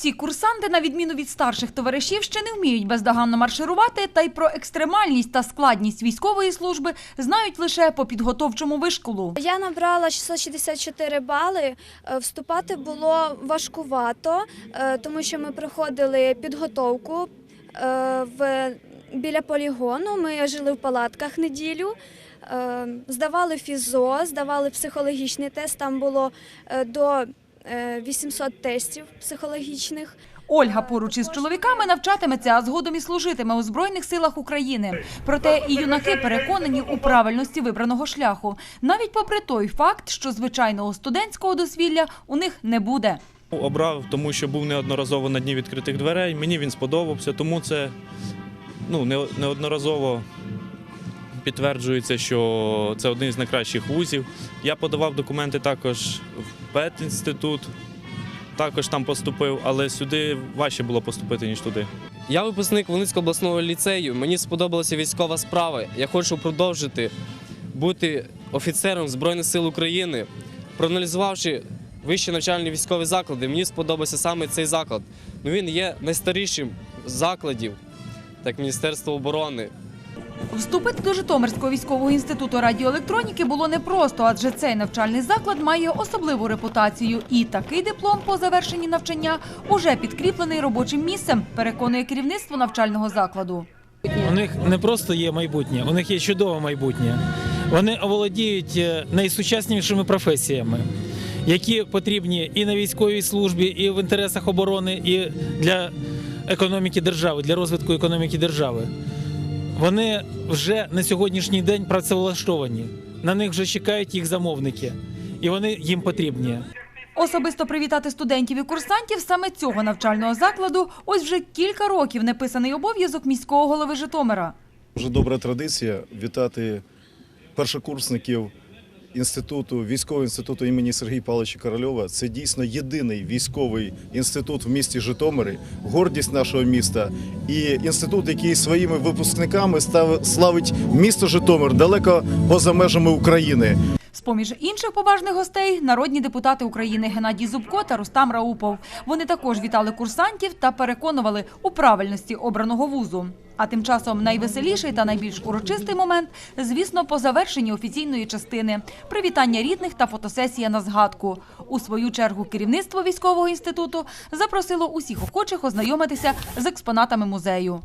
Ці курсанти, на відміну від старших товаришів, ще не вміють бездоганно марширувати, та й про екстремальність та складність військової служби знають лише по підготовчому вишколу. Я набрала 664 бали. Е, Вступати було важкувато, е, тому що ми проходили підготовку е, в, біля полігону. Ми жили в палатках неділю. Здавали фізо, здавали психологічний тест. Там було до 800 тестів психологічних. Ольга поруч із чоловіками навчатиметься, а згодом і служитиме у збройних силах України. Проте і юнаки переконані у правильності вибраного шляху, навіть попри той факт, що звичайного студентського дозвілля у них не буде. Обрав, тому що був неодноразово на дні відкритих дверей. Мені він сподобався, тому це ну, неодноразово підтверджується, що це один з найкращих вузів. Я подавав документи також в педінститут, також там поступив, але сюди важче було поступити, ніж туди. Я випускник Волинського обласного ліцею. Мені сподобалася військова справа. Я хочу продовжити бути офіцером Збройних сил України. Проаналізувавши вищі навчальні військові заклади, мені сподобався саме цей заклад. Ну, він є найстарішим закладів, так Міністерство оборони. Вступити до Житомирського військового інституту радіоелектроніки було непросто, адже цей навчальний заклад має особливу репутацію. І такий диплом по завершенні навчання уже підкріплений робочим місцем, переконує керівництво навчального закладу. У них не просто є майбутнє, у них є чудове майбутнє. Вони оволодіють е, найсучаснішими професіями, які потрібні і на військовій службі, і в інтересах оборони, і для економіки держави, для розвитку економіки держави. Вони вже на сьогоднішній день працевлаштовані. На них вже чекають їх замовники, і вони їм потрібні. Особисто привітати студентів і курсантів саме цього навчального закладу ось вже кілька років неписаний обов'язок міського голови Житомира. Вже добра традиція вітати першокурсників інституту, військового інституту імені Сергія Павловича Корольова. Це дійсно єдиний військовий інститут в місті Житомирі, гордість нашого міста і інститут, який своїми випускниками славить місто Житомир далеко поза межами України. З-поміж інших поважних гостей народні депутати України Геннадій Зубко та Рустам Раупов. Вони також вітали курсантів та переконували у правильності обраного вузу. А тим часом найвеселіший та найбільш урочистий момент, звісно, по завершенні офіційної частини привітання рідних та фотосесія на згадку. У свою чергу керівництво військового інституту запросило усіх охочих ознайомитися з експонатами музею.